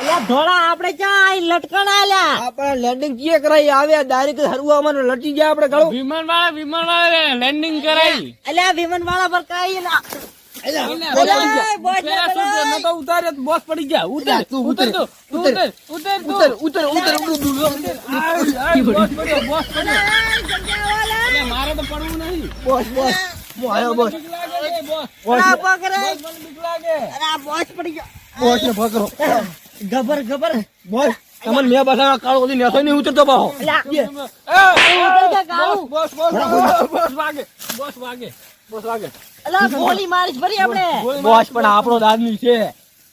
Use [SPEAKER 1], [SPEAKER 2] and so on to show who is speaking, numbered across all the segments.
[SPEAKER 1] અલ્યા ધોળા આપણે ક્યાં આઈ લટકણ આલ્યા
[SPEAKER 2] આપણે લેન્ડિંગ કીએ કરાઈ? આવ્યા ડાયરેક્ટ હરવા મને લટી ગયા આપણે ગળું
[SPEAKER 3] વિમાન વાળા વિમાન વાળા લેન્ડિંગ કરાવી
[SPEAKER 1] અલ્યા વિમાન વાળા પર કઈ ના. બોસ
[SPEAKER 3] પડી ગયા. ઉતર
[SPEAKER 2] તું
[SPEAKER 3] ઉતર
[SPEAKER 2] ઉતર, ઉતર.
[SPEAKER 3] ઉતર. ઉતર
[SPEAKER 2] ઉતર ઉતર ઉતર ઉતર
[SPEAKER 3] આય, આય, બોસ પડ્યો બોસ પડ્યો
[SPEAKER 1] આ જગ્યાવાળા.
[SPEAKER 3] એટલે મારે તો પડવું નહીં.
[SPEAKER 2] Boss boss. હું બોસ
[SPEAKER 3] બીક લાગે છે, બોસ.
[SPEAKER 2] બોસ.
[SPEAKER 1] પકડે.
[SPEAKER 3] મને બીક લાગે.
[SPEAKER 1] અરે આ બોસ પડી ગયો.
[SPEAKER 2] બોસ ને પકડો.
[SPEAKER 1] ગબર ગબર
[SPEAKER 2] બોલ. તમને મેં બધા કાળો ઓલી નેસો નહીં ઉતરતો પાહો.
[SPEAKER 3] બોસ બોસ બોસ વાગે. બોસ વાગે. બોસ વાગે.
[SPEAKER 1] અલા ગોલી મારીશ ભરી આપણે.
[SPEAKER 2] બોસ પણ આપણો આદમી છે.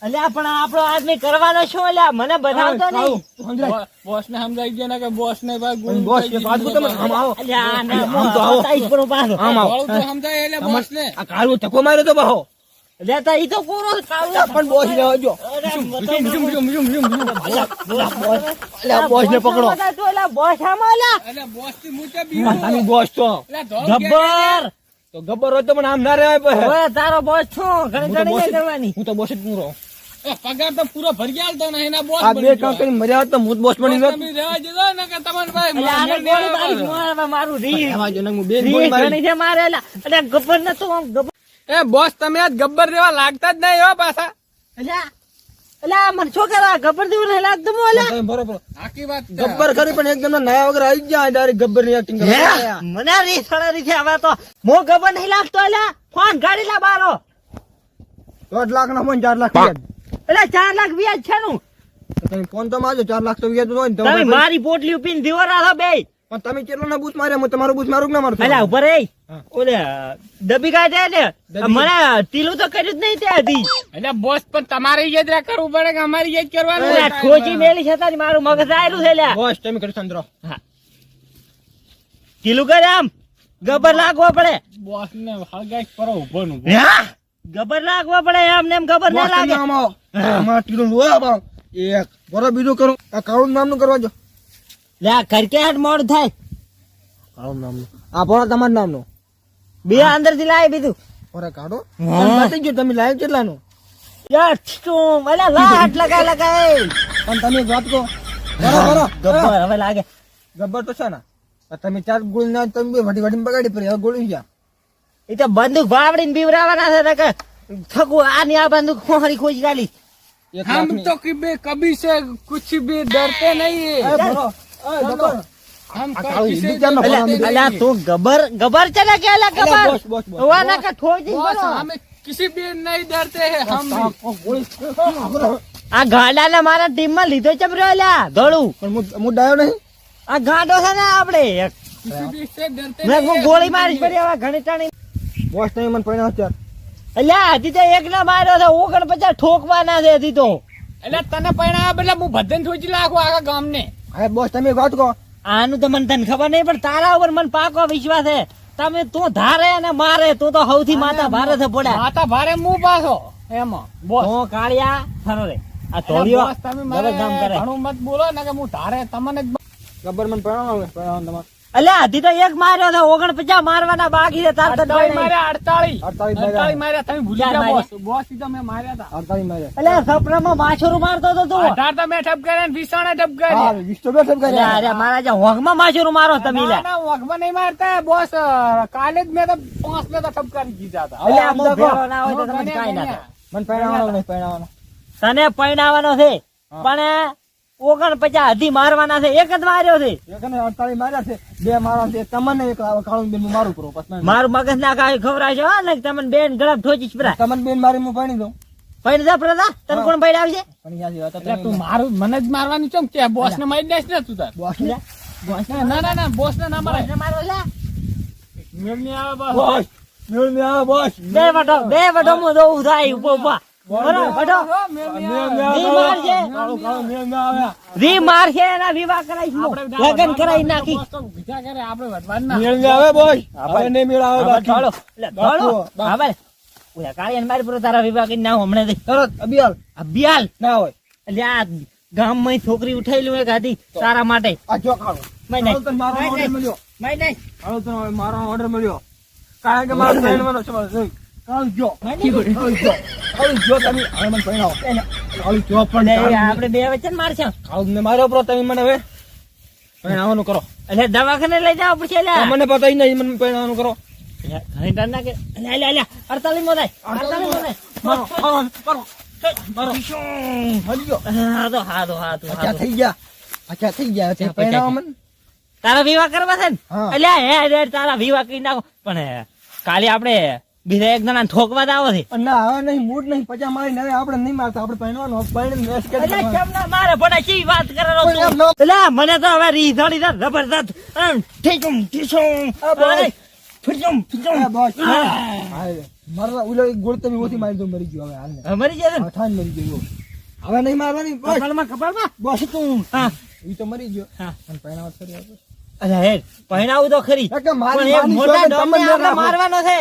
[SPEAKER 1] અલ્યા પણ આપણો આદમી કરવાનો શું અલ્યા? મને બતાવતો નહીં.
[SPEAKER 3] બોસ. ને સમજાઈ ગયા ના કે બોસ ને ભાઈ
[SPEAKER 2] બોસ કે બાજુ તમે આમ આવો
[SPEAKER 1] અલ્યા ના
[SPEAKER 2] આમ તો આવો. આમ આવો.
[SPEAKER 3] સમજાય એટલે બોસ ને
[SPEAKER 2] આ કાળો ધક્કો માર્યો તો પાહો
[SPEAKER 1] અલ્યા તો ઈ તો કોરો કાળું
[SPEAKER 2] પણ બોસ ને જો
[SPEAKER 1] અરે બતાવી
[SPEAKER 2] અલ્યા બોસ ને પકડો.
[SPEAKER 1] તો તું બોસ આમાં અલ્યા
[SPEAKER 3] એટલે બોસથી મુતે બીવું
[SPEAKER 2] તમે બોસ
[SPEAKER 3] તો
[SPEAKER 1] ગબ્બર
[SPEAKER 2] તો ગબ્બર હોય તો પણ આમ ના રહેવાય પછી.
[SPEAKER 1] હવે તારો બોસ છું ઘણી ઘણી કરવાની
[SPEAKER 2] હું તો બોસ જ પૂરો
[SPEAKER 3] પગાર તો પૂરો ભરી ગયા તો ને એના બોસ
[SPEAKER 2] આ બે
[SPEAKER 3] ગયો.
[SPEAKER 2] મર્યા તો હું બોસ બની ગયો
[SPEAKER 3] તમે રહેવા દીધો ને કે તમારે ભાઈ
[SPEAKER 1] આને
[SPEAKER 3] નહીં
[SPEAKER 1] ગોળી મારી મારું રી
[SPEAKER 2] એમાં જો ને હું
[SPEAKER 1] બે
[SPEAKER 2] ગોળી મારી.
[SPEAKER 1] છે મારેલા અલ્યા અલ્યા ગબ્બર નતો આમ ગબ્બર
[SPEAKER 3] એ બોસ તમે આજ ગબ્બર જેવા લાગતા જ નહીં હો પાછા.
[SPEAKER 1] અલ્યા અલ્યા મને શું કરા ગબ્બર જેવું નહીં લાગતું હું અલ્યા.
[SPEAKER 2] બરોબર.
[SPEAKER 3] આખી વાત
[SPEAKER 2] ગબ્બર ખરી પણ એકદમ નયા વગર આવી ગયા ડાયરેક્ટ ગબ્બરની એક્ટિંગ
[SPEAKER 1] હે? મને રી છે હવે તો મો ગબ્બર નહીં લાગતો અલ્યા. ફોન ગાડી લા બારો.
[SPEAKER 2] દોઢ લાખ ના ફોન ચાર લાખ
[SPEAKER 1] એટલે ચાર લાખ વ્યાજ છે નું.
[SPEAKER 2] તો ફોન તો મારજો ચાર લાખ તો વ્યાજ હોય
[SPEAKER 1] તમે
[SPEAKER 2] તમે
[SPEAKER 1] મારી પોટલી પીને દીવાર બે
[SPEAKER 2] પણ તમે કેટલો ના બૂથ માર્યા? હું તમારું બૂથ મારું ના મારું
[SPEAKER 1] અલ્યા ઉપર એ ઓલે દબી કાઢે ને? મને ટીલું તો કર્યું જ નહીં તે હતી
[SPEAKER 3] એટલે બોસ પણ તમારે યાદ રાખ કરવું પડે કે અમારી યાદ કરવાનું
[SPEAKER 1] અલ્યા ઠોચી મેલી છે તારી મારું મગજ આયેલું છે લ્યા.
[SPEAKER 2] બોસ તમે કરી સંદ્રો
[SPEAKER 1] ટીલું કરે આમ? ગબર લાગવો પડે.
[SPEAKER 3] બોસ ને હળગાઈ કરો ઊભો. નું
[SPEAKER 1] ગબર લાગવો પડે એમ ને એમ ગબર ના લાગે.
[SPEAKER 2] અમાર ટીલું લો એક બરો બીજું કરું. આ કાળું નામનું કરવા જો
[SPEAKER 1] લ્યા કરકે હાટ મોડ થાય
[SPEAKER 2] કાળું નામનું આ ભણો તમારું નામનું
[SPEAKER 1] બે અંદર થી લાવી બીજું
[SPEAKER 2] ઓરે કાઢો
[SPEAKER 1] હા.
[SPEAKER 2] તમે બતાવી ગયો તમે લાઈવ કેટલાનું
[SPEAKER 1] યાર ઠીકું અલ્યા લા હાથ લગાય લગાય
[SPEAKER 2] પણ તમે એક વાત કહો બરો બરો
[SPEAKER 1] ગબ્બર હવે લાગે
[SPEAKER 2] ગબ્બર તો છે ને આ તમે ચાર ગોળી ના તમે બે વડી વડી બગાડી પડી હવે ગોળી ગયા
[SPEAKER 1] એ તો બંદૂક વાવડીને બીવરાવાના છે ને કે થકું આ ની આ બંદૂક ખોરી ખોજી કાઢી
[SPEAKER 2] એક
[SPEAKER 3] हम
[SPEAKER 2] લાખની.
[SPEAKER 3] तो कभी कभी से कुछ भी डरते नहीं
[SPEAKER 2] એ
[SPEAKER 1] તું
[SPEAKER 2] આ
[SPEAKER 1] ગાડાને મારા ટીમમાં લીધો
[SPEAKER 2] ચમ
[SPEAKER 1] આ ગાડો છે ને
[SPEAKER 3] આપણે
[SPEAKER 1] ગોળી
[SPEAKER 3] મારી
[SPEAKER 1] પડી આવા ઘણી ટાણી.
[SPEAKER 2] બોસ નહીં મને પડ્યો
[SPEAKER 1] અલ્યા હજી તો એક ના માર્યો છે ઓગણ પચાસ ઠોકવાના છે હજી તો.
[SPEAKER 3] એટલે તને પૈણા બદલે હું ભજન થોજી લાખું આખા ગામને.
[SPEAKER 2] હવે બોસ તમે વાત કહો.
[SPEAKER 1] આનું તો મને તને ખબર નહીં પણ તારા ઉપર મને પાકો વિશ્વાસ છે. તમે તું ધારે અને મારે તું તો સૌથી માતા ભારે છે પડ્યા
[SPEAKER 3] માતા ભારે મુ પાછો. એમાં બોસ.
[SPEAKER 1] હું કાળિયા ફરો રે. આ ધોળિયો
[SPEAKER 3] તમે
[SPEAKER 1] મારે કામ
[SPEAKER 3] મને
[SPEAKER 1] કરે.
[SPEAKER 3] ઘણું મત બોલો ને કે હું ધારે તમને જ
[SPEAKER 2] ગબર મને પરિણામ આવે તમારે.
[SPEAKER 1] અલ્યા આધી તો એક માર્યો છે ઓગણ પચાસ મારવાના બાકી છે તાર તો
[SPEAKER 3] અડતાળી માર્યા અડતાળી
[SPEAKER 2] અડતાળી માર્યા.
[SPEAKER 3] તમે ભૂલી ગયા બોસ. બોસ તો મેં માર્યા હતા
[SPEAKER 2] અડતાળી માર્યા.
[SPEAKER 1] અલ્યા સપનામાં માછોરું મારતો હતો તું.
[SPEAKER 3] અઢાર તો મેં ઠપ કર્યા ને વીસાણે ઠપ કર્યા.
[SPEAKER 2] વીસ તો બે ઠપ કર્યા.
[SPEAKER 1] અરે મારા જે હોંગમાં માછોરું મારો તમે લે.
[SPEAKER 3] વખમાં નહીં મારતા બોસ કાલે જ મેં તો પાંચ મેં તો ઠપ કરી દીધા હતા
[SPEAKER 1] અલે
[SPEAKER 2] આમ
[SPEAKER 1] ભેળો ના હોય તો તમને
[SPEAKER 3] ગણ્યા,
[SPEAKER 1] ના થાય.
[SPEAKER 2] મને પહેરાવાનો નહીં પહેરાવાનો
[SPEAKER 1] તને પહેરાવાનો છે. પણ ઓગણ પચાસ હજી મારવાના છે એક જ માર્યો છે.
[SPEAKER 2] એક માર્યા છે બે મારા છે તમને એક કાળું બેન મારું કરો પછી
[SPEAKER 1] મારું મગજ ના કાંઈ ખવડાવશે હો ને તમને બેન ગળા ઠોચી છે
[SPEAKER 2] તમને બેન મારી હું પાણી દઉં.
[SPEAKER 1] પૈણ જા પ્રદા તને કોણ
[SPEAKER 2] પણ
[SPEAKER 3] એટલે તું મારું મને જ મારવાનું કે બોસ ને. મારી દઈશ ને તું તાર?
[SPEAKER 2] બોસ ને
[SPEAKER 3] બોસ ને ના ના ના બોસ ને ના મારે.
[SPEAKER 1] મારો લે.
[SPEAKER 3] મેળ નહીં આવે બોસ.
[SPEAKER 2] મેળ ને બોસ.
[SPEAKER 1] બે વટો બે વટો હું દઉં થાય ઊભો
[SPEAKER 3] ઊભા.
[SPEAKER 1] લગન નાખી.
[SPEAKER 2] હોય.
[SPEAKER 1] આ ગામમાં છોકરી ઉઠાયેલું એક હતી તારા માટે.
[SPEAKER 2] મારો ઓર્ડર મળ્યો. કારણ કે મારો ફ્રેન્ડ મને છે મારો જોઈ કાળું જો કાળું જો કાળું જો તમે હવે મને પરણાવો. કાળું જો પણ
[SPEAKER 1] આપણે બે વચ્ચે મારશે.
[SPEAKER 2] કાળું માર્યો પ્રો તમે મને હવે. પરણાવવાનું કરો.
[SPEAKER 1] એટલે દવાખાને લઈ જાવ પડશે
[SPEAKER 2] તો મને પતા નહીં મને પરણાવવાનું કરો.
[SPEAKER 1] ઘણી ટાઈમ નાખે. એટલે એટલે એટલે અડતાલીસ મો થાય અડતાલીસ મો થાય
[SPEAKER 2] મારો મારો મારો મારો. ગયો
[SPEAKER 1] હા તો હા તો હા તો
[SPEAKER 2] અચ્છા થઈ ગયા. અચ્છા થઈ ગયા.
[SPEAKER 1] અચ્છા
[SPEAKER 2] મને.
[SPEAKER 1] તારા વિવાહ કરવા છે ને. એટલે હે તારા વિવાહ કરી નાખો. પણ કાલે આપણે બીજા એક જણા ઠોકવા જ આવો છે.
[SPEAKER 2] પણ ના હવે નહીં મૂડ નહીં પચા મારી નવે આપણે નહીં મારતા આપણે પહેરવાનો પહેરીને મેચ કરી
[SPEAKER 1] એટલે કેમ ના મારે? પણ શી વાત કરો તું? એટલે મને તો હવે રીધડી છે જબરદસ્ત ઠીકમ ઠીચુમ ઠીચુમ
[SPEAKER 2] આ બસ. હા, મારવા એક ગોળ તમે ઓથી મારી દો મરી ગયો હવે હાલને.
[SPEAKER 1] મરી જશે ને?
[SPEAKER 2] મરી ગયો હવે નહીં મારવાની
[SPEAKER 1] કપાળમાં કપાળમાં?
[SPEAKER 2] બસ તું.
[SPEAKER 1] હા.
[SPEAKER 2] એ તો મરી ગયો.
[SPEAKER 1] હા.
[SPEAKER 2] પણ પરણાવત ખરી આપણે.
[SPEAKER 1] અરે હે પહેરાવું તો ખરી.
[SPEAKER 2] મારી
[SPEAKER 1] મોટા. મારવાનો છે.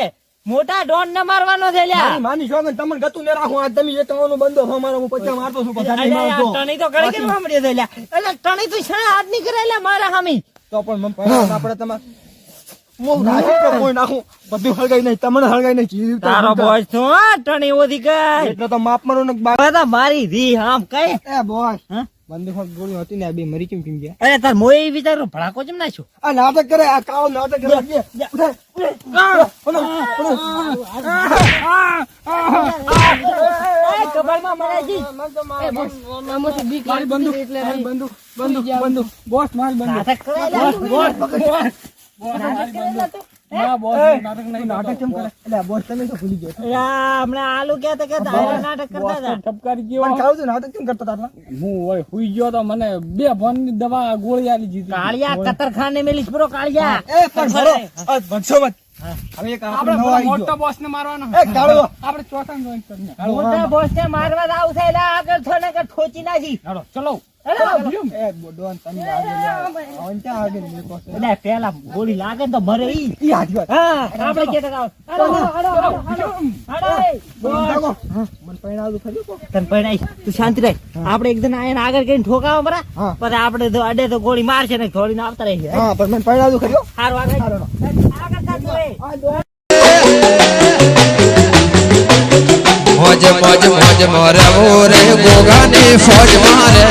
[SPEAKER 1] મોટા ડોન ને મારવાનો છે લ્યા.
[SPEAKER 2] માની છો તમને ગતું ને રાખું. આ તમે એક બંદો હો મારો હું પછી મારતો છું પછી નહીં મારતો.
[SPEAKER 1] ટણી તો કરે કે મળ્યો છે લ્યા. એટલે ટણી તો શા હાથની કરે લ્યા મારા હામી?
[SPEAKER 2] તો પણ મમ પરણાવત આપણે તમાર હું રાખી તો કોઈ નાખું? બધું હળગાઈ નહીં તમને હળગાઈ નહીં જીવ
[SPEAKER 1] તારો. બોસ તો ટણી ઓધી કઈ
[SPEAKER 2] એટલે તો માપ મારો ને
[SPEAKER 1] બાબા મારી રી આમ કઈ?
[SPEAKER 2] એ બોસ
[SPEAKER 1] હા?
[SPEAKER 2] બંદૂક ગોળી હતી ને આ બે મરી કેમ કેમ ગયા?
[SPEAKER 1] અરે તાર મોય વિચારો ભડાકો કેમ નાખ્યો?
[SPEAKER 2] આ નાટક કરે આ કાળો નાટક કરે.
[SPEAKER 3] બંદૂક બંદૂક બંદૂક. બોસ મારી બંદૂક. ના બોસ નાટક નહીં
[SPEAKER 2] નાટક કેમ કરે? એટલે બોસ તમે તો ભૂલી ગયા
[SPEAKER 1] અલ્યા, હમણાં આલુ કહેતા કહેતા હારે નાટક કરતા હતા.
[SPEAKER 3] ઠપકારી ગયો.
[SPEAKER 2] કાળું તો નાટક કેમ કરતા હતા
[SPEAKER 3] હું હોય હુઈ ગયો તો મને બે ફોનની દવા ગોળી આલી
[SPEAKER 1] કાળિયા કતરખાને મેલીશ બરો કાળિયા.
[SPEAKER 2] એ પણ ભરો આ મત હવે એક
[SPEAKER 3] આપણે મોટો બોસ ને મારવાનો.
[SPEAKER 2] એ કાળો
[SPEAKER 3] આપણે ચોથા જોઈન કરીને
[SPEAKER 1] મોટા બોસ ને મારવા જ આવશે એટલે આગળ છો ને કે ઠોચી નાખી.
[SPEAKER 3] હાલો ચલો.
[SPEAKER 1] એટલે
[SPEAKER 2] એ બોડોન તમે આગળ લ્યા. આવન ત્યાં આગળ મેકો છે.
[SPEAKER 1] એટલે પેલા ગોળી લાગે તો મરે ઈ.
[SPEAKER 2] ઈ હાથી વાત.
[SPEAKER 1] હા આપણે કે ટકા હાલો હાલો હાલો હાલો. હાલો એ,
[SPEAKER 2] બોલો,
[SPEAKER 1] બોસ.
[SPEAKER 2] જાગો. મને પરણાવતું ખરી કો?
[SPEAKER 1] તને પરણાઈ તું શાંતિ રહે. આપણે એક જણ આગળ કઈ ઠોકાવો બરા.
[SPEAKER 2] હા.
[SPEAKER 1] પછી આપણે અડે તો ગોળી મારશે ને થોડી આવતા રહી
[SPEAKER 2] હા પણ મને પરણાવતું ખરી હો?
[SPEAKER 1] સારું આગળ
[SPEAKER 2] હાલો,
[SPEAKER 1] આગળ થાતું રહે.
[SPEAKER 4] મોજ મોજ મોજ મોરે મોરે ગોગાની ફોજ મારે.